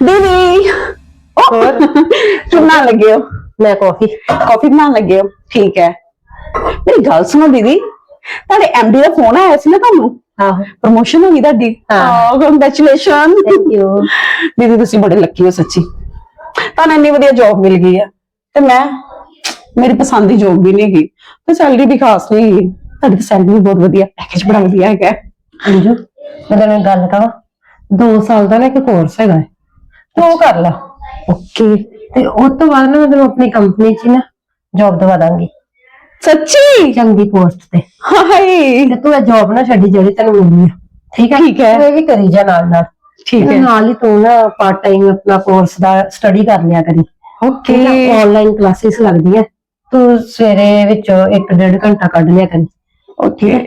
ਦੀਦੀ। ਹੋਰ? ਬਣਾਉਣ ਲੱਗੇ ਹੋ ਮੈਂ ਕਾਫੀ। ਕਾਫੀ ਬਣਾਉਣ ਲੱਗੇ ਹੋ ਠੀਕ ਹੈ। ਮੇਰੀ ਗੱਲ ਸੁਣੋ ਦੀਦੀ। ਤੁਹਾਡੇ ਐਮਡੀ ਦਾ ਫੋਨ ਆਇਆ ਸੀ ਨਾ ਤੁਹਾਨੂੰ? ਆਹੋ। ਪ੍ਰਮੋਸ਼ਨ ਹੋ ਗਈ ਤੁਹਾਡੀ? ਹਾਂ। ਕੰਗ੍ਰੈਚੁਲੇਸ਼ਨ ਥੈਂਕ ਯੂ ਦੀਦੀ ਤੁਸੀਂ ਬੜੇ ਲੱਕੀ ਹੋ ਸੱਚੀ। ਤੁਹਾਨੂੰ ਇੰਨੀ ਵਧੀਆ ਜੌਬ ਮਿਲ ਗਈ ਹੈ ਤੇ ਮੈਂ ਮੇਰੀ ਪਸੰਦ ਦੀ ਜੌਬ ਵੀ ਨਹੀਂ ਗਈ ਤੇ ਸੈਲਰੀ ਵੀ ਖਾਸ ਨਹੀਂ ਗਈ ਤੁਹਾਡੀ ਸੈਲਰੀ ਵੀ ਬਹੁਤ ਵਧੀਆ। ਪੈਕੇਜ ਬੜਾ ਵਧੀਆ ਹੈਗਾ। ਅੰਜੂ ਮੈਂ ਤੈਨੂੰ ਇੱਕ ਗੱਲ ਕਹਾਂ। 2 ਸਾਲ ਦਾ ਨਾ ਇੱਕ ਕੋਰਸ ਹੈਗਾ। ਹੈ। ਉਹ ਕਰ ਲਾ। ਓਕੇ। ਤੇ ਉਸ ਤੋਂ ਬਾਅਦ ਨਾ ਮੈਂ ਤੈਨੂੰ ਆਪਣੀ ਕੰਪਨੀ 'ਚ ਹੀ ਨਾ ਜੌਬ ਦਵਾ ਦਾਂਗੀ। ਸੱਚੀ? ਚੰਗੀ ਪੋਸਟ ਤੇ। ਹਾਏ। ਤੇ ਤੂੰ ਇਹ ਜੌਬ ਨਾ ਛੱਡੀ ਜਿਹੜੀ ਤੈਨੂੰ ਮਿਲਣੀ ਆ। ਠੀਕ ਹੈ? ਠੀਕ ਹੈ। ਤੂੰ ਇਹ ਵੀ ਕਰੀ ਜਾ ਨਾਲ ਨਾਲ। ਠੀਕ ਹੈ। ਨਾਲ ਹੀ ਤੂੰ ਨਾ ਪਾਰਟ ਟਾਈਮ ਆਪਣਾ ਕੋਰਸ ਦਾ ਸਟੱਡੀ ਕਰ ਲਿਆ ਕਰੀ। ਓਕੇ। ਆਨਲਾਈਨ ਕਲਾਸਿਸ ਲੱਗਦੀਆਂ ਤੂੰ ਸਵੇਰੇ ਵਿੱਚੋਂ 1.5 ਘੰਟਾ ਕੱਢ ਲਿਆ ਕਰੀ। ਓਕੇ।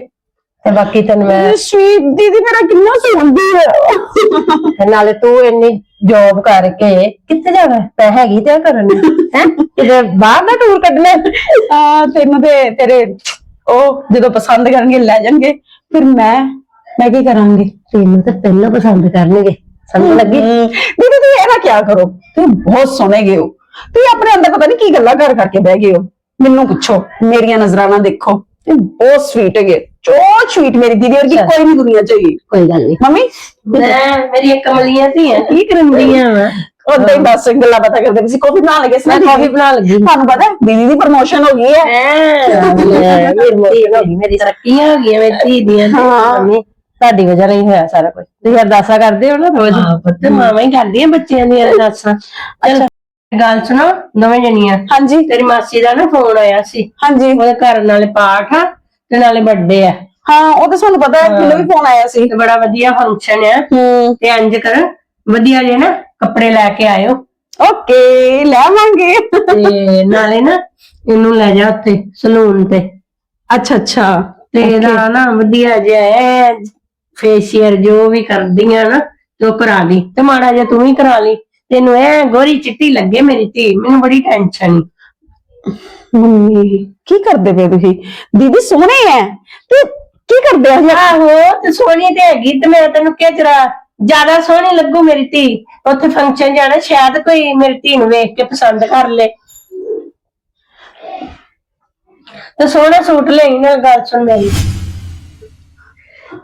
ਤੇ ਬਾਕੀ ਤੈਨੂੰ ਮੈਂ ਸਵੀਟ ਦੀਦੀ ਮੇਰਾ ਕਿੰਨਾ ਸੁਣਦੀ ਹੈ ਨਾਲੇ ਤੂੰ ਇੰਨੀ ਜੌਬ ਕਰਕੇ ਕਿੱਥੇ ਜਾਣਾ? ਪੈ ਹੈਗੀ ਤੇ ਕਰਨ ਹੈ? ਕਿਤੇ ਬਾਹਰ ਦਾ ਟੂਰ ਕੱਢਣਾ? ਆ ਤੈਨੂੰ ਤੇ ਤੇਰੇ ਉਹ ਜਦੋਂ ਪਸੰਦ ਕਰਨਗੇ ਲੈ ਜਾਣਗੇ। ਫਿਰ ਮੈਂ ਮੈਂ ਕੀ ਕਰਾਂਗੀ? ਤੈਨੂੰ ਤੇ ਪਹਿਲਾਂ ਪਸੰਦ ਕਰਨਗੇ। ਸਮਝ ਲੱਗੀ? ਦੀਦੀ ਤੁਸੀਂ ਇਹ ਨਾ ਕਿਆ ਕਰੋ? ਤੁਸੀਂ ਬਹੁਤ ਸੋਹਣੇ ਗਏ ਹੋ। ਤੁਸੀਂ ਆਪਣੇ ਅੰਦਰ ਪਤਾ ਨਹੀਂ ਕੀ ਗੱਲਾਂ ਕਰ ਕਰਕੇ ਬਹਿ ਗਏ ਹੋ। ਮੈਨੂੰ ਪੁੱਛੋ ਮੇਰੀਆਂ ਨਜ਼ਰਾਂ ਨਾਲ ਦੇਖੋ। ਤੁਸੀਂ ਬਹੁਤ ਸਵੀਟ ਹੈਗੇ ਬਹੁਤ ਸਵੀਟ ਮੇਰੀ ਦੀਦੀ ਵਰਗੀ। ਕੋਈ ਨਹੀਂ ਦੁਨੀਆ ਚ ਹੈਗੀ। ਕੋਈ ਗੱਲ ਨਹੀਂ ਮੰਮੀ? ਮੈਂ ਮੇਰੀਆਂ ਕਮਲੀਆਂ ਧੀਆਂ। ਕੀ ਕਰਨਦੀਆਂ ਵਾ। ਉਦਾਂ ਹੀ ਬਸ ਗੱਲਾਂ ਬਾਤਾਂ ਕਰਦੇ ਤੁਸੀਂ ਕਾਫੀ ਬਣਾ ਲਗੇ ਸੀ ਮੈਂ? ਕਾਫੀ ਬਣਾ ਲੱਗੀ। ਤੁਹਾਨੂੰ ਪਤਾ ਹੈ, ਦੀਦੀ ਦੀ ਪ੍ਰਮੋਸ਼ਨ ਹੋ ਗਈ ਹੈ। ਮੇਰੀ ਮੇਰੀ ਤਰੱਕੀਆਂ ਹੋ ਗਈਆਂ ਮੇਰੀ ਧੀ ਦੀਆਂ ਹਾਂ। ਮੰਮੀ, ਤੁਹਾਡੀ ਵਜ੍ਹਾ ਨਾਲ ਹੀ ਹੋਇਆ ਸਾਰਾ ਕੁਝ ਤੁਸੀਂ ਅਰਦਾਸਾਂ ਕਰਦੇ ਹੋ ਨਾ ਰੋਜ਼? ਪੁੱਤ ਮਾਵਾਂ ਹੀ ਕਰਦੀਆਂ ਬੱਚਿਆਂ ਦੀਆਂ ਅਰਦਾਸਾਂ। ਚਲ ਗੱਲ ਸੁਣੋ ਦੋਵੇਂ ਜਣੀਆਂ। ਹਾਂਜੀ। ਤੇਰੀ ਮਾਸੀ ਦਾ ਨਾ ਫੋਨ ਆਇਆ ਸੀ। ਹਾਂਜੀ। ਉਹਦੇ ਘਰ ਨਾਲੇ ਪਾਠ ਆ। ਤੇ ਨਾਲੇ ਬਰਥਡੇ ਆ। ਹਾਂ ਉਹ ਤਾਂ ਤੁਹਾਨੂੰ ਪਤਾ ਹੈ ਮੈਨੂੰ ਵੀ ਫੋਨ ਆਇਆ ਸੀ। ਤੇ ਬੜਾ ਵਧੀਆ ਫੰਕਸ਼ਨ ਆ। ਹੂੰ। ਤੇ ਇੰਜ ਕਰ ਵਧੀਆ ਜੇ ਨਾ ਕੱਪੜੇ ਲੈ ਕੇ ਆਇਓ। ਓਕੇ ਲੈਵਾਂਗੇ ਤੇ ਨਾਲੇ ਨਾ ਇਹਨੂੰ ਲੈ ਜਾ ਉੱਥੇ ਸਲੂਨ ਤੇ। ਅੱਛਾ ਅੱਛਾ। ਤੇ ਇਹਦਾ ਨਾ ਵਧੀਆ ਜਿਹਾ ਫੇਸ਼ੀਅਲ ਜੋ ਵੀ ਕਰਦੀਆਂ ਨਾ ਤੇ ਉਹ ਕਰਾ ਲਈ। ਤੇ ਮਾੜਾ ਜਿਹਾ ਤੂੰ ਵੀ ਕਰਾ ਲਈ। ਤੈਨੂੰ ਐ ਗੋਰੀ ਚਿੱਟੀ ਲੱਗੇ ਮੇਰੀ ਧੀ ਮੈਨੂੰ ਬੜੀ ਟੈਨਸ਼ਨ ਮੰਮੀ ਕੀ ਕਰਦੇ ਪਏ ਤੁਸੀਂ? ਦੀਦੀ ਸੋਹਣੇ ਐ। ਤੇ ਕੀ ਕਰਦੇ ਆ? ਆਹੋ ਤੇ ਸੋਹਣੀ ਤੇ ਹੈਗੀ ਤੇ ਮੈਂ ਤੈਨੂੰ ਕਿਹਾ ਜਰਾ ਜ਼ਿਆਦਾ ਸੋਹਣੀ ਲੱਗੂ ਮੇਰੀ ਧੀ। ਉੱਥੇ ਫੰਕਸ਼ਨ ਜਾਣਾ ਸ਼ਾਇਦ ਕੋਈ ਮੇਰੀ ਧੀ ਨੂੰ ਵੇਖ ਕੇ ਪਸੰਦ ਕਰ ਲੇ। ਤੇ ਸੋਹਣਾ ਸੂਟ ਲਈ ਨਾ ਗੱਲ ਸੁਣ ਮੇਰੀ।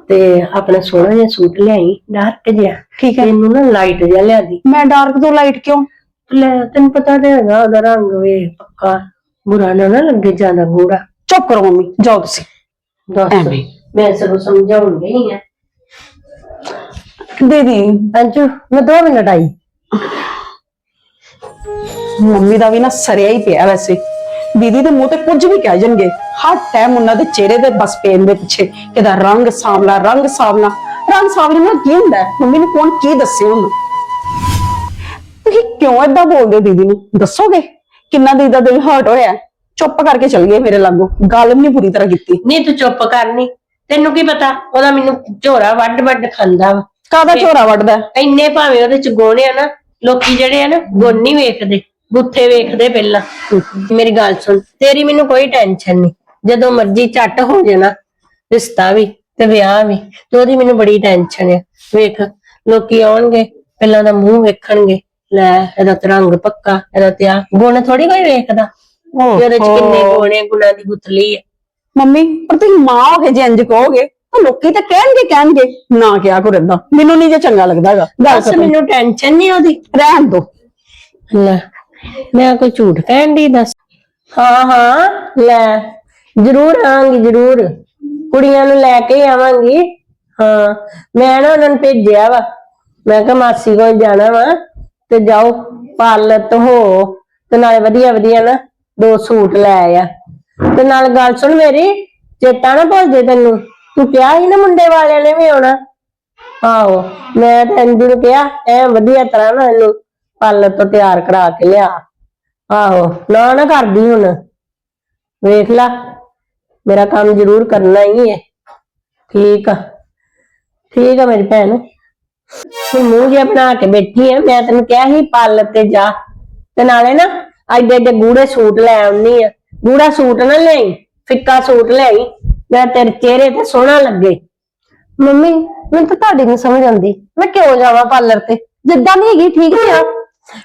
ਤੇ ਆਪਣਾ ਸੋਹਣਾ ਜਿਹਾ ਸੂਟ ਲਿਆਈ ਡਾਰਕ ਜਿਹਾ। ਠੀਕ ਹੈ ਤੈਨੂੰ ਨਾ ਲਾਈਟ ਜਿਹਾ ਲਿਆ ਦੀ। ਮੈਂ ਡਾਰਕ ਤੋਂ ਲਾਈਟ ਕਿਉਂ? ਲੈ ਤੈਨੂੰ ਪਤਾ ਤੇ ਹੈਗਾ ਉਹਦਾ ਰੰਗ ਵੇ ਪੱਕਾ। ਬੁਰਾ ਨਾ ਨਾ ਲੱਗੇ ਜ਼ਿਆਦਾ ਗੂੜਾ ਚੁੱਪ ਕਰੋ ਮੰਮੀ ਜਾਓ ਤੁਸੀਂ। ਦੱਸ। ਐਵੇਂ। ਮੈਂ ਸਭ ਸਮਝਾਉਣ ਗਈ ਆ। ਦੀਦੀ ਅੰਜੂ ਮੈਂ 2 ਮਿੰਟ ਆਈ ਮੰਮੀ ਦਾ ਵੀ ਨਾ ਸਰਿਆ ਹੀ ਪਿਆ ਵੈਸੇ। ਦੀਦੀ ਦੇ ਮੂੰਹ ਤੇ ਕੁਝ ਵੀ ਕਹਿ ਜਾਣਗੇ। ਹਰ ਟਾਈਮ ਉਹਨਾਂ ਦੇ ਚਿਹਰੇ ਦੇ ਬਸ ਪੇਨ ਦੇ ਪਿੱਛੇ ਕਿਦਾ ਰੰਗ ਸਾਵਲਾ ਰੰਗ ਸਾਵਲਾ ਰੰਗ ਸਾਵਲੇ ਨਾਲ ਕੀ ਹੁੰਦਾ? ਹੈ? ਮੰਮੀ ਨੂੰ ਕੌਣ ਕੀ ਦੱਸੇ ਹੁਣ? ਤੁਸੀਂ ਕਿਉਂ ਏਦਾਂ ਬੋਲਦੇ ਹੋ ਦੀਦੀ ਨੂੰ? ਦੱਸੋਗੇ? ਕਿੰਨਾ ਦੀਦੀ ਦਾ ਦਿਲ ਹਰਟ ਹੋਇਆ? ਚੁੱਪ ਕਰਕੇ ਚਲ ਗਏ ਮੇਰੇ ਲਾਗੋਂ। ਗੱਲ ਵੀ ਨਹੀਂ ਪੂਰੀ ਤਰ੍ਹਾਂ ਕੀਤੀ। ਨਹੀਂ ਤੂੰ ਚੁੱਪ ਕਰਨੀ ਤੈਨੂੰ ਕੀ ਪਤਾ ਉਹਦਾ ਮੈਨੂੰ ਝੋਰਾ ਵੱਡ ਵੱਡ ਖਾਂਦਾ ਵਾ। ਕਾਹਦਾ ਝੋਰਾ ਵੱਢਦਾ? ਹੈ? ਇੰਨੇ ਭਾਵੇਂ ਉਹਦੇ ਚ ਗੋਣੇ ਆ ਨਾ ਲੋਕੀ ਜਿਹੜੇ ਆ ਨਾ ਗੁਣ ਨਹੀਂ ਵੇਖਦੇ ਬੁੱਥੇ ਵੇਖਦੇ ਪਹਿਲਾਂ। ਮੇਰੀ ਗੱਲ ਸੁਣ ਤੇਰੀ ਮੈਨੂੰ ਕੋਈ ਟੈਨਸ਼ਨ ਨਹੀਂ ਜਦੋਂ ਮਰਜ਼ੀ ਝੱਟ ਹੋ ਜਾਣਾ ਰਿਸ਼ਤਾ ਵੀ ਤੇ ਵਿਆਹ ਵੀ ਤੇ ਉਹਦੀ ਮੈਨੂੰ ਬੜੀ ਟੈਨਸ਼ਨ ਆ। ਵੇਖ ਲੋਕੀ ਆਉਣਗੇ ਪਹਿਲਾਂ ਦਾ ਮੂੰਹ ਵੇਖਣਗੇ। ਲੈ ਇਹਦਾ ਤੇ ਰੰਗ ਪੱਕਾ ਇਹਦਾ ਤੇ ਆ ਗੁਣ ਥੋੜੀ ਕੋਈ ਵੇਖਦਾ ਵੀ ਉਹਦੇ ਚ ਕਿੰਨੇ ਗੋਣੇ ਗੁਣਾ ਦੀ ਗੁੱਥਲੀ ਆ ਮੰਮੀ ਪਰ ਤੁਸੀਂ ਮਾਂ ਹੋ ਕੇ ਜੇ ਇੰਜ ਕਹੋਗੇ ਤਾਂ ਲੋਕੀ ਤਾਂ ਕਹਿਣਗੇ ਕਹਿਣਗੇ ਨਾ ਕਿਹਾ ਕਰੋ ਏਦਾਂ। ਮੈਨੂੰ ਨਹੀਂ ਜੇ ਚੰਗਾ ਲੱਗਦਾ ਹੈਗਾ ਗੱਲ ਬਸ। ਮੈਨੂੰ ਟੈਨਸ਼ਨ ਨਹੀਂ ਉਹਦੀ। ਰਹਿਣ ਦੋ। ਲੈ ਮੈਂ ਕੋਈ ਝੂਠ ਕਹਿਣ ਦੀ ਦੱਸ। ਹਾਂ ਹਾਂ ਲੈ ਜ਼ਰੂਰ ਆਵਾਂਗੀ ਜ਼ਰੂਰ। ਕੁੜੀਆਂ ਨੂੰ ਲੈ ਕੇ ਹੀ ਆਵਾਂਗੀ। ਹਾਂ ਮੈਂ ਨਾ ਉਹਨਾਂ ਨੂੰ ਭੇਜਿਆ ਵਾ। ਮੈਂ ਕਿਹਾ ਮਾਸੀ ਕੋਲ ਜਾਣਾ ਵਾ। ਤੇ ਜਾਓ ਪਾਰਲਰ ਤੋਂ ਹੋ। ਤੇ ਨਾਲੇ ਵਧੀਆ ਵਧੀਆ ਨਾ ਦੋ ਸੂਟ ਲੈ ਆ। ਤੇ ਨਾਲ ਗੱਲ ਸੁਣ ਮੇਰੀ, ਚੇਤਾ ਨਾ ਭੁੱਲ ਜੇ ਤੈਨੂੰ। ਤੂੰ ਕਿਹਾ ਸੀ ਨਾ ਮੁੰਡੇ ਵਾਲਿਆਂ ਨੇ ਵੀ ਆਉਣਾ। ਆਹੋ, ਮੈਂ ਤਾਂ ਅੰਜੂ ਨੂੰ ਕਿਹਾ, ਐ ਵਧੀਆ ਤਰ੍ਹਾਂ ਨਾ ਇਹਨੂੰ ਪਾਰਲਰ ਤੋਂ ਤਿਆਰ ਕਰਾ ਕੇ ਲਿਆ। ਆਹੋ, ਨਾ ਨਾ ਕਰਦੀ ਹੁਣ। ਵੇਖ ਲਾ, ਮੇਰਾ ਕੰਮ ਜ਼ਰੂਰ ਕਰਨਾ ਹੀ ਹੈ। ਠੀਕ ਆ। ਠੀਕ ਆ ਮੇਰੀ ਭੈਣ। ਤੂੰ ਮੂੰਹ ਜਿਹਾ ਬਣਾ ਕੇ ਬੈਠੀ ਆ, ਮੈਂ ਤੈਨੂੰ ਕਿਹਾ ਸੀ ਪਾਰਲਰ ਤੇ ਜਾ। ਤੇ ਨਾਲੇ ਨਾ, ਐਡੇ ਐਡੇ ਗੂੜੇ ਸੂਟ ਲੈ ਆਉਣੀ ਆ। ਗੂੜਾ ਸੂਟ ਨਾ ਲਈ ਫਿੱਕਾ ਸੂਟ ਲਈ ਮੈਂ ਤੇਰੇ ਚਿਹਰੇ ਤੇ ਸੋਹਣਾ ਲੱਗੇ। ਮੰਮੀ, ਮੈਨੂੰ ਤਾਂ ਤੁਹਾਡੀ ਨਹੀਂ ਸਮਝ ਆਉਂਦੀ। ਮੈਂ ਕਿਉਂ ਜਾਵਾਂ ਪਾਰਲਰ ਤੇ? ਜਿੱਦਾਂ ਦੀ ਹੈਗੀ, ਠੀਕ ਤੇ ਆ।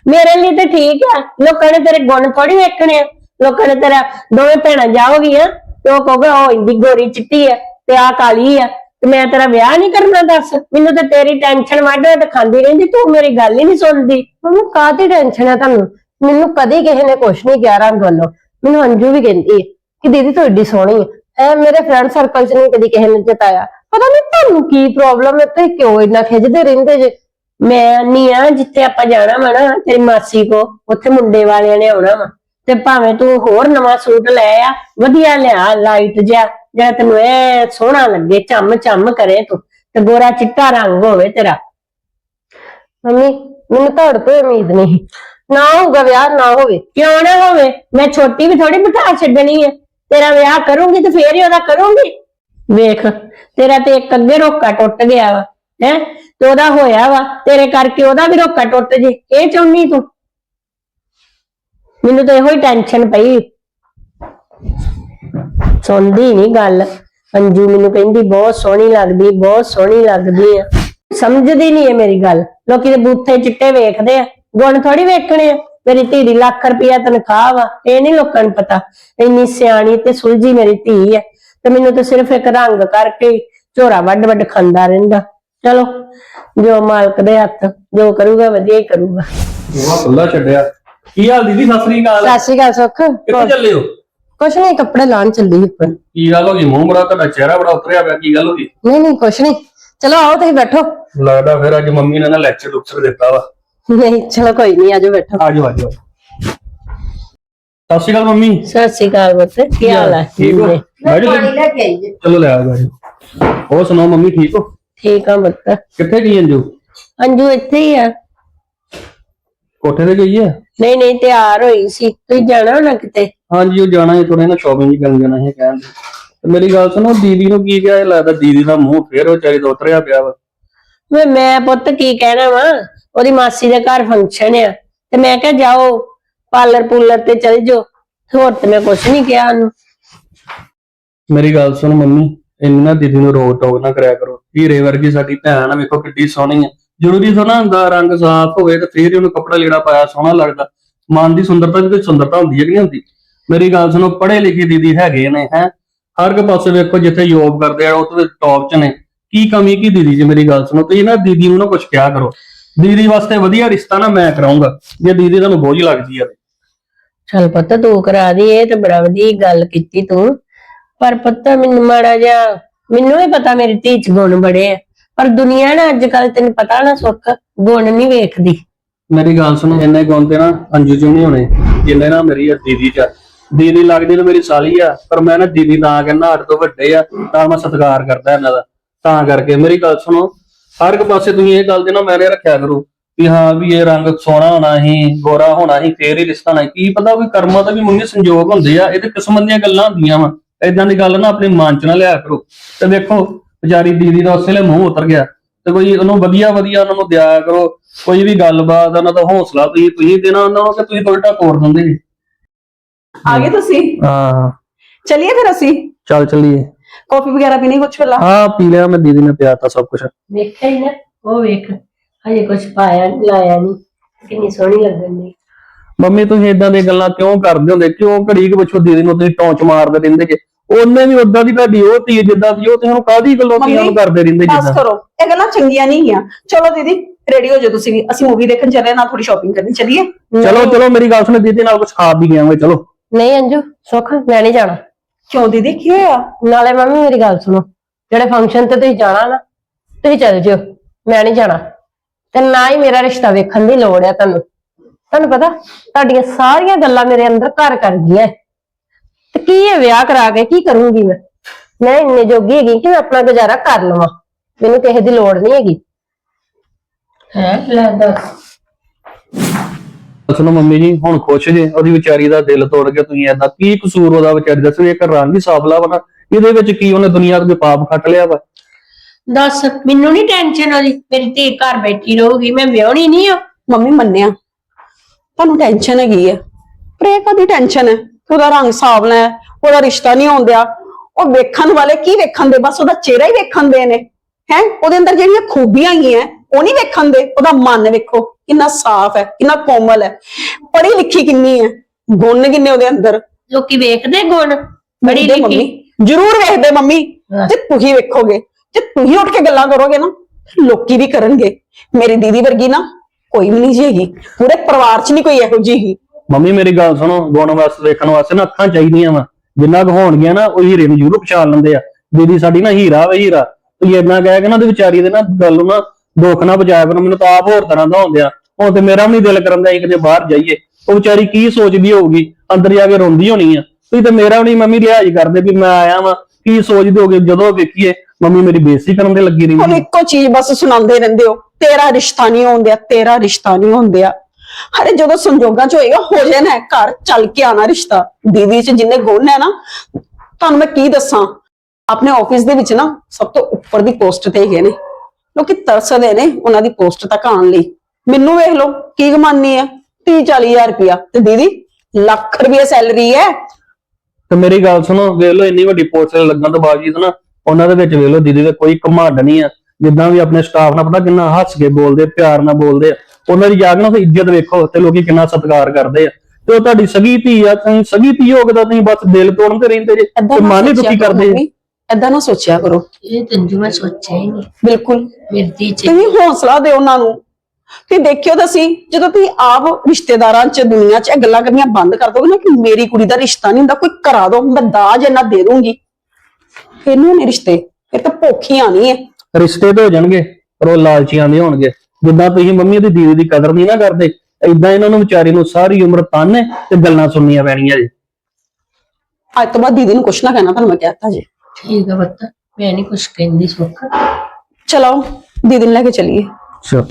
ਮੇਰੇ ਲਈ ਤੇ ਠੀਕ ਆ। ਲੋਕਾਂ ਨੇ ਤੇਰੇ ਗੁਣ ਥੋੜੀ ਵੇਖਣੇ ਆ। ਲੋਕਾਂ ਨੇ ਤੇਰਾ ਦੋਵੇਂ ਭੈਣਾਂ ਜਾਓਗੀਆਂ ਤੇ ਉਹ ਕਹੋਗੇ ਉਹ ਇੰਦੀ ਗੋਰੀ ਚਿੱਟੀ ਆ ਤੇ ਆ ਕਾਲੀ ਆ। ਤੇ ਮੈਂ ਤੇਰਾ ਵਿਆਹ ਨਹੀਂ ਕਰਨਾ ਦੱਸ। ਮੈਨੂੰ ਤੇ ਤੇਰੀ ਟੈਨਸ਼ਨ ਵੱਡ ਵੱਡ ਖਾਂਦੀ ਰਹਿੰਦੀ, ਤੂੰ ਮੇਰੀ ਗੱਲ ਹੀ ਨਹੀਂ ਸੁਣਦੀ। ਮੈਨੂੰ ਕਾਹਦੀ ਟੈਨਸ਼ਨ ਆ ਤੁਹਾਨੂੰ? ਮੈਨੂੰ ਕਦੇ ਕਿਸੇ ਨੇ ਕੁਛ ਨਹੀਂ ਕਿਹਾ ਰੰਗ ਵੱਲੋਂ। ਮੈਨੂੰ ਅੰਜੂ ਵੀ ਕਹਿੰਦੀ ਹੈ ਕਿ ਦੀਦੀ ਤੂੰ ਏਡੀ ਸੋਹਣੀ ਹੈ ਐ ਮੇਰੇ ਫਰੈਂਡ ਸਰਕਲ 'ਚ ਨਹੀਂ ਕਦੀ ਕਿਸੇ ਨੇ ਜਤਾਇਆ ਪਤਾ ਨਹੀਂ ਤੁਹਾਨੂੰ ਕੀ ਪ੍ਰੋਬਲਮ ਹੈ ਤੇ ਕਿਉਂ ਇੰਨਾ ਖਿੱਚਦੇ ਰਹਿੰਦੇ ਜੇ? ਮੈਂ ਨਹੀਂ ਆ ਜਿੱਥੇ ਆਪਾਂ ਜਾਣਾ ਵਾ ਨਾ, ਤੇਰੀ ਮਾਸੀ ਕੋ, ਉੱਥੇ ਮੁੰਡੇ ਵਾਲਿਆਂ ਨੇ ਆਉਣਾ ਵਾ। ਤੇ ਭਾਵੇਂ ਤੂੰ ਹੋਰ ਨਵਾਂ ਸੂਟ ਲੈ ਆ, ਵਧੀਆ ਲਿਆ ਲਾਈਟ ਜਿਹਾ। ਜਿਹੜਾ ਤੈਨੂੰ ਐ ਸੋਹਣਾ ਲੱਗੇ ਚੰਮ ਚੰਮ ਕਰੇ ਤੂੰ ਤੇ ਗੋਰਾ ਚਿੱਟਾ ਰੰਗ ਹੋਵੇ ਤੇਰਾ। ਮੰਮੀ ਮੈਨੂੰ ਤੁਹਾਡੇ ਤੋਂ ਉਮੀਦ ਨਹੀਂ ਨਾ ਹੋਊਗਾ ਵਿਆਹ ਨਾ ਹੋਵੇ। ਕਿਉਂ ਨਾ ਹੋਵੇ? ਮੈਂ ਛੋਟੀ ਵੀ ਥੋੜੀ ਬਿਠਾ ਛੱਡਣੀ ਹੈ ਤੇਰਾ ਵਿਆਹ ਕਰੂੰਗੀ ਤੇ ਫੇਰ ਹੀ ਉਹਦਾ ਕਰੂੰਗੀ। ਵੇਖ ਤੇਰਾ ਤੇ ਇੱਕ ਅੱਗੇ ਰੋਕਾ ਟੁੱਟ ਗਿਆ ਵਾ ਹੈ? ਤੇ ਉਹਦਾ ਹੋਇਆ ਵਾ ਤੇਰੇ ਕਰਕੇ ਉਹਦਾ ਵੀ ਰੋਕਾ ਟੁੱਟ ਜੇ। ਇਹ ਚਾਹੁੰਨੀ ਤੂੰ? ਮੈਨੂੰ ਤਾਂ ਇਹੋ ਹੀ ਟੈਨਸ਼ਨ ਪਈ। ਸੁਣਦੀ ਨਹੀਂ ਗੱਲ। ਅੰਜੂ ਮੈਨੂੰ ਕਹਿੰਦੀ ਬਹੁਤ ਸੋਹਣੀ ਲੱਗਦੀ ਬਹੁਤ ਸੋਹਣੀ ਲੱਗਦੀ ਆ। ਸਮਝਦੀ ਨਹੀਂ ਹੈ ਮੇਰੀ ਗੱਲ। ਲੋਕੀ ਦੇ ਬੂਥੇ ਚਿੱਟੇ ਵੇਖਦੇ ਆ। ਗੁਣ ਥੋੜੀ ਵੇਖਣੇ ਆ। ਮੇਰੀ ਧੀ ਦੀ ਲੱਖ ਰੁਪਇਆ ਤਨਖਾਹ ਵਾ ਇਹ ਨਹੀਂ ਲੋਕਾਂ ਨੂੰ ਪਤਾ। ਇੰਨੀ ਸਿਆਣੀ ਤੇ ਸੁਲਝੀ ਮੇਰੀ ਧੀ ਹੈ ਤੇ ਮੈਨੂੰ ਤਾਂ ਸਿਰਫ ਇੱਕ ਰੰਗ ਕਰਕੇ ਝੋਰਾ ਵੱਡ ਵੱਡ ਖਾਂਦਾ ਰਹਿੰਦਾ। ਚਲੋ ਜੋ ਮਾਲਕ ਦੇ ਹੱਥ ਜੋ ਕਰੂਗਾ ਵਧੀਆ ਹੀ ਕਰੂਗਾ। ਉਹ ਖੁੱਲਾ ਛੱਡਿਆ। ਕੀ ਹਾਲ ਦੀਦੀ? ਸਤਿ ਸ੍ਰੀ ਅਕਾਲ। ਸਤਿ ਸ਼੍ਰੀ ਅਕਾਲ ਸੁੱਖ। ਕਿੱਥੇ ਚੱਲੇ ਹੋ? ਕੁਛ ਨਹੀਂ ਕੱਪੜੇ ਲਾਉਣ ਚੱਲੀ ਉੱਪਰ। ਕੀ ਗੱਲ ਹੋ ਗਈ? ਮੂੰਹ ਬੜਾ ਤੁਹਾਡਾ ਚਿਹਰਾ ਬੜਾ ਉਤਰਿਆ ਪਿਆ ਕੀ ਗੱਲ ਹੋ ਗਈ? ਨਹੀਂ ਨਹੀਂ ਕੁਛ ਨਹੀਂ। ਚਲੋ ਆਓ ਤੁਸੀਂ ਬੈਠੋ। ਲੱਗਦਾ ਫਿਰ ਅੱਜ ਮੰਮੀ ਨੇ ਨਾ ਲੈਕਚਰ ਲੁਕਚਰ ਦਿੱਤਾ ਵਾ। ਨਹੀਂ ਚਲੋ ਕੋਈ ਨਹੀਂ ਆਜੋ ਬੈਠੋ। ਆਜੋ ਆਜੋ। ਸਤਿ ਸ਼੍ਰੀ ਅਕਾਲ ਮੰਮੀ। ਸਤਿ ਸ਼੍ਰੀ ਅਕਾਲ ਬੱਤ ਕੀ ਹਾਲ ਹੈ ਠੀਕ ਹੋ? ਬੈਠੋ ਲੈ ਕੇ ਆਈ ਜੀ ਚਲੋ ਲੈ ਆਓ ਬੈਠੋ ਹੋਰ ਸੁਣਾਓ ਮੰਮੀ ਠੀਕ ਹੋ? ਠੀਕ ਆ ਬੱਤ ਕਿੱਥੇ ਗਈ ਅੰਜੂ? ਅੰਜੂ ਇੱਥੇ ਹੀ ਆ। ਕੋਠੇ ਤੇ ਗਈ ਹੈ ਨਹੀਂ ਨਹੀਂ ਤਿਆਰ ਹੋਈ ਸੀ। ਤੁਸੀਂ ਜਾਣਾ ਨਾ ਕਿਤੇ? ਹਾਂਜੀ ਉਹ ਜਾਣਾ ਹੈ ਥੋੜੇ ਨਾ ਸ਼ਾਪਿੰਗ ਕਰਨ ਜਾਣਾ ਹੈ ਕਹਿਣ ਦੇ ਤੇ ਮੇਰੀ ਗੱਲ ਸੁਣੋ ਦੀਦੀ ਨੂੰ ਕੀ ਕਿਹਾ ਇਹ ਲੱਗਦਾ ਦੀਦੀ ਦਾ ਮੂੰਹ ਫੇਰ ਉਹ ਚਾਰੀ ਦਾ ਉਤਰਿਆ ਪਿਆ ਵਾ। ਵੇ ਮੈਂ ਪੁੱਤ ਕੀ ਕਹਿਣਾ ਵਾ? ਉਹਦੀ ਮਾਸੀ ਦੇ ਘਰ ਫੰਕਸ਼ਨ ਆ। ਤੇ ਮੈਂ ਕਿਹਾ ਜਾਓ ਪਾਰਲਰ ਪੂਲਰ ਤੇ ਚਲ ਜਾਓ। ਹੋਰ ਤੇ ਮੈਂ ਕੁਛ ਨਹੀਂ ਕਿਹਾ ਉਹਨੂੰ। ਮੇਰੀ ਗੱਲ ਸੁਣ ਮੰਮੀ ਇੰਨੀ ਨਾ ਦੀਦੀ ਨੂੰ ਰੋਕ ਟੋਕ ਨਾ ਕਰਿਆ ਕਰੋ। ਹੀਰੇ ਵਰਗੀ ਸਾਡੀ ਭੈਣ ਆ ਵੇਖੋ ਕਿੱਡੀ ਸੋਹਣੀ ਹੈ ਜ਼ਰੂਰੀ ਥੋੜਾ ਹੁੰਦਾ ਰੰਗ ਸਾਫ਼ ਹੋਵੇ ਤੇ ਫੇਰ ਹੀ ਉਹਨੂੰ ਕੱਪੜਾ ਲੀੜਾ ਪਾਇਆ ਸੋਹਣਾ ਲੱਗਦਾ। ਮਨ ਦੀ ਸੁੰਦਰਤਾ ਵੀ ਕੋਈ ਸੁੰਦਰਤਾ ਹੁੰਦੀ ਹੈ ਕਿ ਨਹੀਂ ਹੁੰਦੀ? ਮੇਰੀ ਗੱਲ ਸੁਣੋ ਪੜ੍ਹੇ ਲਿਖੇ ਦੀਦੀ ਹੈਗੇ ਨੇ, ਹੈ? ਹਰ ਇੱਕ ਪਾਸੇ ਵੇਖੋ ਜਿੱਥੇ ਜੋਬ ਕਰਦੇ ਆ ਉੱਥੇ ਟੌਪ 'ਚ ਨੇ। ਕੀ ਕਮੀ ਕੀ ਦੀਦੀ ਜੀ, ਮੇਰੀ ਗੱਲ ਸੁਣੋ? ਤੁਸੀਂ ਨਾ ਦੀਦੀ ਨੂੰ ਨਾ ਕੁਝ ਕਿਹਾ ਕਰੋ। ਦੀਦੀ ਵਾਸਤੇ ਵਧੀਆ ਰਿਸ਼ਤਾ ਨਾ ਮੈਂ ਕਰਾਉਂਗਾ ਜੇ ਦੀਦੀ ਤੁਹਾਨੂੰ ਬੋਝ ਲੱਗਦੀ ਆ ਤੇ। ਚਲ ਪੁੱਤ ਤੂੰ ਕਰਾ ਦੀ, ਇਹ ਤੇ ਬੜਾ ਵਧੀਆ ਗੱਲ ਕੀਤੀ ਤੂੰ। ਪਰ ਪੁੱਤ, ਮੈਨੂੰ ਮਾੜਾ ਜਿਹਾ, ਮੈਨੂੰ ਵੀ ਪਤਾ ਮੇਰੀ ਧੀ ਚ ਗੁਣ ਬੜੇ ਆ। ਪਰ ਦੁਨੀਆ ਨਾ ਅੱਜ ਕੱਲ ਤੈਨੂੰ ਪਤਾ ਨਾ ਸੁੱਖ, ਗੁਣ ਨਹੀਂ ਵੇਖਦੀ। ਮੇਰੀ ਗੱਲ ਸੁਣੋ, ਇੰਨੇ ਗੁਣ ਤੇ ਨਾ ਅੰਜੂ ਚ ਨਹੀਂ ਹੋਣੇ, ਜਿੰਨੇ ਨਾ ਮੇਰੀ ਆ ਦੀਦੀ ਚ ਆ। ਦੀਦੀ ਲੱਗਦੀ ਤਾਂ ਮੇਰੀ ਸਾਲੀ ਆ, ਪਰ ਮੈਂ ਨਾ ਦੀਦੀ ਨਾ ਕਹਿੰਦਾ ਅੱਡ ਤੋਂ ਵੱਡੇ ਆ, ਤਾਂ ਮੈਂ ਸਤਿਕਾਰ ਕਰਦਾ ਇਹਨਾਂ ਦਾ। ਤਾਂ ਕਰਕੇ ਮੇਰੀ ਗੱਲ ਸੁਣੋ, ਹਰ ਇੱਕ ਪਾਸੇ ਤੁਸੀਂ ਇਹ ਗੱਲ ਦੇ ਨਾ ਮੈਨੇ ਰੱਖਿਆ ਕਰੋ, ਵੀ ਹਾਂ ਵੀ ਇਹ ਰੰਗ ਸੋਹਣਾ ਹੋਣਾ ਹੀ, ਗੋਰਾ ਹੋਣਾ ਹੀ, ਫੇਰ ਹੀ ਰਿਸ਼ਤਾ ਨਾ ਕੀ ਪਤਾ ਵੀ ਕਰਮਾਂ ਦਾ ਵੀ ਮੰਮੀ ਸੰਜੋਗ ਹੁੰਦੇ ਆ ਇਹ ਤੇ ਕਿਸਮਤ ਦੀਆਂ ਗੱਲਾਂ ਹੁੰਦੀਆਂ ਵਾ। ਏਦਾਂ ਦੀ ਗੱਲ ਨਾ ਆਪਣੇ ਮਨ ਚ ਨਾ ਲਿਆ ਕਰੋ। ਤੇ ਵੇਖੋ ਵਿਚਾਰੀ ਦੀਦੀ ਦਾ ਉਸੇ ਵੇਲੇ ਮੂੰਹ ਉਤਰ ਗਿਆ ਤੇ ਕੋਈ ਉਹਨੂੰ ਵਧੀਆ ਵਧੀਆ ਉਹਨਾਂ ਨੂੰ ਦਿਆ ਕਰੋ ਕੋਈ ਵੀ ਗੱਲਬਾਤ ਉਹਨਾਂ ਦਾ ਹੌਸਲਾ ਤੁਸੀਂ ਤੁਸੀਂ ਦੇਣਾ ਉਹਨਾਂ ਨੂੰ ਕਿ ਤੁਸੀਂ ਉਲਟਾ ਤੋੜ ਦਿੰਦੇ ਜੀ। ਆ ਗਏ ਤੁਸੀਂ? ਹਾਂ। ਚਲਿਏ ਫਿਰ ਅਸੀਂ? ਚੱਲ ਚੱਲੀਏ। ਕਾਫੀ ਵਗੈਰਾ ਪੀਣੀ ਕੁਛ ਵੇਲਾ ਹਾਂ ਪੀ ਲਿਆ ਮੈਂ ਦੀਦੀ ਨੇ ਪਿਆਤਾ ਸਭ ਕੁਝ ਵੇਖਿਆ ਹੀ ਨਾ ਉਹ ਵੇਖ ਹਜੇ ਕੁਛ ਪਾਇਆ ਨੀ, ਲਾਇਆ ਨਹੀਂ ਕਿੰਨੀ ਸੋਹਣੀ ਲੱਗਣ ਦੀ ਮੰਮੀ ਤੁਸੀਂ ਇਦਾਂ ਦੀਆਂ ਗੱਲਾਂ ਕਿਉਂ ਕਰਦੇ ਹੁੰਦੇ? ਕਿਉਂ ਘੜੀ ਕੁ ਪਿੱਛੋਂ ਦੀਦੀ ਨੂੰ ਤੁਸੀਂ ਟੌਂਚ ਮਾਰਦੇ ਰਹਿੰਦੇ ਜੇ? ਉਹਨੇ ਵੀ ਉਦਾਂ ਦੀ ਤੁਹਾਡੀ ਉਹ ਧੀ ਜਿੱਦਾਂ ਦੀ ਉਹ ਤੁਹਾਨੂੰ ਕਾਹਦੀ ਗੱਲੋਂ ਤੁਸੀਂ ਉਹਨੂੰ ਕਰਦੇ ਰਹਿੰਦੇ ਬਸ ਜਿੱਦਾਂ? ਕਰੋ ਇਹ ਗੱਲਾਂ ਚੰਗੀਆਂ ਨਹੀਂ ਗੀਆਂ ਚਲੋ ਦੀਦੀ ਰੈਡੀ ਹੋ ਜਾਓ ਤੁਸੀਂ ਵੀ। ਅਸੀਂ ਮੂਵੀ ਦੇਖਣ ਚੱਲੇ ਨਾਲ ਥੋੜੀ ਸ਼ਾਪਿੰਗ ਕਰਨੀ। ਚੱਲੀਏ? ਚਲੋ ਚਲੋ ਮੇਰੀ ਗੱਲ ਸੁਣੋ ਦੀਦੀ ਨਾਲ ਕੁਝ ਖਾ ਵੀ ਗਿਆ ਮੈਂ ਚਲੋ। ਨਹੀਂ ਅੰਜੂ ਸੁੱਖ ਮੈਂ ਨਹੀਂ ਜਾਣਾ। ਕਿਉਂ ਦੀਦੀ ਕੀ ਹੋਇਆ? ਨਾਲੇ ਮੰਮੀ ਮੇਰੀ ਗੱਲ ਸੁਣੋ। ਜਿਹੜੇ ਫੰਕਸ਼ਨ ਤੇ ਤੁਸੀਂ ਜਾਣਾ ਨਾ ਤੁਸੀਂ ਚੱਲ ਜਿਓ। ਮੈਂ ਨਹੀਂ ਜਾਣਾ। ਤੇ ਨਾ ਹੀ ਮੇਰਾ ਰਿਸ਼ਤਾ ਵੇਖਣ ਦੀ ਲੋੜ ਆ ਤੁਹਾਨੂੰ। ਤੁਹਾਨੂੰ ਪਤਾ ਤੁਹਾਡੀਆਂ ਸਾਰੀਆਂ ਗੱਲਾਂ ਮੇਰੇ ਅੰਦਰ ਘਰ ਕਰ ਗਈਆਂ। ਤੇ ਕੀ ਇਹ ਵਿਆਹ ਕਰਾ ਕੇ ਕੀ ਕਰੂੰਗੀ ਮੈਂ? ਮੈਂ ਇੰਨੇ ਜੋਗੀ ਹੈਗੀ ਕਿ ਮੈਂ ਆਪਣਾ ਗੁਜ਼ਾਰਾ ਕਰ ਲਵਾਂ। ਮੈਨੂੰ ਕਿਸੇ ਦੀ ਲੋੜ ਨਹੀਂ ਹੈਗੀ। ਹੈ ਲੈ ਦੱਸ। ਸੁਣੋ ਮੰਮੀ ਜੀ ਹੁਣ ਖੁਸ਼ ਜੇ ਉਹਦੀ ਵਿਚਾਰੀ ਦਾ ਦਿਲ ਤੋੜ ਕੇ ਤੁਸੀਂ ਏਦਾਂ ਕੀ ਕਸੂਰ ਉਹਦਾ ਵਿਚਾਰੀ ਦਾ? ਸੀ ਇੱਕ ਰੰਗ ਹੀ ਸਾਫਲਾ ਵਾ ਨਾ। ਇਹਦੇ ਵਿੱਚ ਕੀ ਉਹਨੇ ਦੁਨੀਆ ਦੇ ਪਾਪ ਖੱਟ ਲਿਆ ਵਾ? ਦੱਸ ਮੈਨੂੰ ਨਹੀਂ ਟੈਨਸ਼ਨ ਉਹਦੀ? ਮੇਰੀ ਧੀ ਘਰ ਬੈਠੀ ਰਹੂਗੀ ਮੈਂ ਵਿਆਹਣੀ ਨਹੀਂ ਆ ਮੰਮੀ ਮੰਨਿਆ। ਤੁਹਾਨੂੰ ਟੈਨਸ਼ਨ ਹੈਗੀ ਹੈ ਪਰ ਇਹ ਕਦੀ ਟੈਨਸ਼ਨ ਹੈ ਕਿ ਉਹਦਾ ਰੰਗ ਸਾਵਲਾ ਹੈ ਉਹਦਾ ਰਿਸ਼ਤਾ ਨਹੀਂ ਆਉਂਦਿਆ ਉਹ ਵੇਖਣ ਵਾਲੇ ਕੀ ਵੇਖਣ ਦੇ? ਬਸ ਉਹਦਾ ਚਿਹਰਾ ਹੀ ਵੇਖਣ ਦੇ ਨੇ। ਹੈ? ਉਹਦੇ ਅੰਦਰ ਜਿਹੜੀਆਂ ਖੂਬੀਆਂ ਹੈਗੀਆਂ ਉਹ ਨਹੀਂ ਵੇਖਣ ਦੇ। ਉਹਦਾ ਮਨ ਵੇਖੋ ਕਿੰਨਾ ਸਾਫ਼ ਹੈ ਕਿੰਨਾ ਕੋਮਲ ਹੈ। ਪੜ੍ਹੀ ਲਿਖੀ ਕਿੰਨੀ ਹੈ? ਗੁਣ ਕਿੰਨੇ ਉਹਦੇ ਅੰਦਰ? ਲੋਕੀ ਵੇਖਦੇ ਗੁਣ ਬੜੀ ਵੇਖਦੇ ਲਿਖੀ। ਮੰਮੀ। ਜ਼ਰੂਰ ਵੇਖਦੇ ਮੰਮੀ। ਹਾਂ। ਜੇ ਤੁਸੀਂ ਵੇਖੋਗੇ ਜੇ ਤੁਸੀਂ ਉੱਠ ਕੇ ਗੱਲਾਂ ਕਰੋਗੇ ਨਾ ਲੋਕੀ ਵੀ ਕਰਨਗੇ। ਮੇਰੀ ਦੀਦੀ ਵਰਗੀ ਨਾ ਕੋਈ ਵੀ ਨਹੀਂ ਜੀਗੀ ਪੂਰੇ ਪਰਿਵਾਰ 'ਚ ਨਹੀਂ ਕੋਈ ਇਹੋ ਜਿਹੀ ਮੰਮੀ ਮੇਰੀ ਗੱਲ ਸੁਣੋ ਗੁਣ ਵਾਸਤੇ ਵੇਖਣ ਵਾਸਤੇ ਨਾ ਅੱਖਾਂ ਚਾਹੀਦੀਆਂ ਵਾ। ਜਿੰਨਾ ਕੁ ਹੋਣਗੀਆਂ ਨਾ ਉਹ ਹੀਰੇ ਨੂੰ ਜ਼ਰੂਰ ਪਛਾਣ ਲੈਂਦੇ ਆ। ਦੀਦੀ ਸਾਡੀ ਨਾ ਹੀਰਾ ਵੇ ਹੀਰਾ। ਤੁਸੀਂ ਇੰਨਾ ਕਹਿ ਕੇ ਨਾ ਉਹਦੀ ਵਿਚਾਰੀ ਦੇ ਨਾ ਗੱਲ ਨੂੰ ਨਾ ਦੁੱਖ ਨਾ ਬਚਾਇਆ ਕਰੋ ਮੈਨੂੰ ਤਾਂ ਆਪ ਹੋਰ ਤਰ੍ਹਾਂ ਦਾ ਹੁੰਦਿਆ। ਹੁਣ ਤੇ ਮੇਰਾ ਵੀ ਨਹੀਂ ਦਿਲ ਕਰਨ ਦਾ ਅਸੀਂ ਕਿਤੇ ਬਾਹਰ ਜਾਈਏ। ਉਹ ਵਿਚਾਰੀ ਕੀ ਸੋਚਦੀ ਹੋਊਗੀ? ਅੰਦਰ ਜਾ ਕੇ ਰੋਂਦੀ ਹੋਣੀ ਆ। ਤੁਸੀਂ ਤੇ ਮੇਰਾ ਵੀ ਨਹੀਂ ਮੰਮੀ ਲਿਹਾਜ਼ ਕਰਦੇ ਵੀ ਮੈਂ ਆਇਆ ਵਾਂ। ਕੀ ਸੋਚਦੇ ਹੋਗੇ ਜਦੋਂ ਵੇਖੀਏ ਮੰਮੀ ਮੇਰੀ ਬੇਇੱਜ਼ਤੀ ਕਰਨ ਦੇ ਲੱਗੀ ਹੁਣ ਰਹਿੰਦੀ ਇੱਕੋ ਚੀਜ਼ ਬਸ ਸੁਣਾਉਂਦੇ ਰਹਿੰਦੇ ਹੋ। ਤੇਰਾ ਰਿਸ਼ਤਾ ਨਹੀਂ ਹੁੰਦਿਆ ਤੇਰਾ ਰਿਸ਼ਤਾ ਨਹੀਂ ਹੁੰਦਿਆ। ਹਰੇ ਜਦੋਂ ਸੰਜੋਗਾਂ ਚ ਹੋਏਗਾ, ਹੋ ਜਾਣਾ ਘਰ, ਚੱਲ ਕੇ ਆਣਾ ਰਿਸ਼ਤਾ। ਦੀਦੀ ਚ ਜਿੰਨੇ ਗੁਣ ਹੈ ਨਾ, ਤੁਹਾਨੂੰ ਮੈਂ ਕੀ ਦੱਸਾਂ? ਆਪਣੇ ਆਫਿਸ ਦੇ ਵਿੱਚ ਨਾ ਸਭ ਤੋਂ ਉੱਪਰ ਦੀ ਪੋਸਟ ਤੇ ਹੈਗੇ ਨੇ। ਲੋਕੀ ਤਰਸਦੇ ਨੇ ਉਹਨਾਂ ਦੀ ਪੋਸਟ ਤੱਕ ਆਉਣ ਲਈ। ਮੈਨੂੰ ਵੇਖ ਲਓ, ਕੀ ਕਮਾਨੀ ਹੈ? 30 40000 ਰੁਪਇਆ। ਤੇ ਦੀਦੀ, ਲੱਖ ਰੁਪਏ ਸੈਲਰੀ ਹੈ। ਤੇ ਮੇਰੀ ਗੱਲ ਸੁਣੋ, ਵੇਖ ਲਓ, ਇੰਨੀ ਵੱਡੀ ਪੋਸਟ ਲੱਗਣ ਤੋਂ ਬਾਵਜੂਦ ਨਾ, ਉਹਨਾਂ ਦੇ ਵਿੱਚ ਵੇਖ ਲਓ, ਦੀਦੀ ਦਾ ਕੋਈ ਘਮੰਡ ਨਹੀਂ ਆ ਜਿੱਦਾਂ ਵੀ ਆਪਣੇ ਸਟਾਫ ਨਾਲ ਪਤਾ ਕਿੰਨਾ ਹੱਸ ਕੇ ਬੋਲਦੇ, ਪਿਆਰ ਨਾਲ ਬੋਲਦੇ ਆ। ਉਹਨਾਂ ਦੀ ਜਾਗ ਨਾ ਉੱਥੇ ਇੱਜ਼ਤ ਵੇਖੋ ਤੇ ਲੋਕੀ ਕਿੰਨਾ ਸਤਿਕਾਰ ਕਰਦੇ ਆ। ਤੇ ਉਹ ਤੁਹਾਡੀ ਸਗੀ ਧੀ ਆ ਤੁਸੀਂ ਸਗੀ ਧੀ ਹੋ ਕੇ ਤਾਂ ਤੁਸੀਂ ਬਸ ਦਿਲ ਤੋੜਨ ਤੇ ਰਹਿੰਦੇ ਜੇ ਏਦਾਂ ਤੇ ਨਾ ਮਨ ਹੀ ਸੋਚਿਆ ਦੁਖੀ ਕਰੋ ਕਰਦੇ ਮੰਮੀ, ਏਦਾਂ ਨਾ ਸੋਚਿਆ ਕਰੋ। ਇਹ ਤੰਜੂ ਮੈਂ ਸੋਚਿਆ ਹੀ ਨਹੀਂ। ਬਿਲਕੁਲ। ਮਿਰਦੀ ਚ ਤੁਸੀਂ ਹੌਸਲਾ ਦਿਓ ਉਹਨਾਂ ਨੂੰ। ਤੁਸੀਂ ਦੇਖਿਓ ਤਾਂ ਸੀ ਜਦੋਂ ਤੁਸੀਂ ਆਪ ਰਿਸ਼ਤੇਦਾਰਾਂ 'ਚ ਦੁਨੀਆ 'ਚ ਇਹ ਗੱਲਾਂ ਕਰਨੀਆਂ ਬੰਦ ਕਰ ਦੋਗੇ ਨਾ ਕਿ ਮੇਰੀ ਕੁੜੀ ਦਾ ਰਿਸ਼ਤਾ ਨਹੀਂ ਹੁੰਦਾ ਕੋਈ ਕਰਾ ਦੋ ਮੈਂ ਦਾਜ ਇੰਨਾ ਦੇ ਦੂੰਗੀ। ਫਿਰ ਨਹੀਂ ਹੋਣੇ ਰਿਸ਼ਤੇ ਫਿਰ ਤਾਂ ਭੁੱਖ ਹੀ ਆਣੀ ਹੈ ਰਿਸ਼ਤੇ ਤੇ ਹੋ ਜਾਣਗੇ ਪਰ ਉਹ ਲਾਲਚੀਆਂ ਦੇ ਹੋਣਗੇ। ਜਿੱਦਾਂ ਤੁਸੀਂ ਮੰਮੀ ਦੀ ਦੀਦੀ ਦੀ ਕਦਰ ਨਹੀਂ ਨਾ ਕਰਦੇ ਏਦਾਂ ਇਹਨਾਂ ਨੂੰ ਵਿਚਾਰੀ ਨੂੰ ਸਾਰੀ ਉਮਰ ਤਾਨੇ ਤੇ ਗੱਲਾਂ ਸੁਣਨੀਆਂ ਪੈਣੀਆਂ ਜੀ। ਅੱਜ ਤੋਂ ਬਾਅਦ ਦੀਦੀ ਨੂੰ ਕੁਛ ਨਾ ਕਹਿਣਾ ਤੁਹਾਨੂੰ ਮੈਂ ਕਹਿਤਾ ਜੀ। ਠੀਕ ਆ ਬੱਤਾ ਮੈਂ ਨਹੀਂ ਕੁਛ ਕਹਿੰਦੀ ਸੁੱਖ। ਚਲੋ ਦੀਦੀ ਨੂੰ ਲੈ ਕੇ ਚਲੀਏ। ਚਲੋ।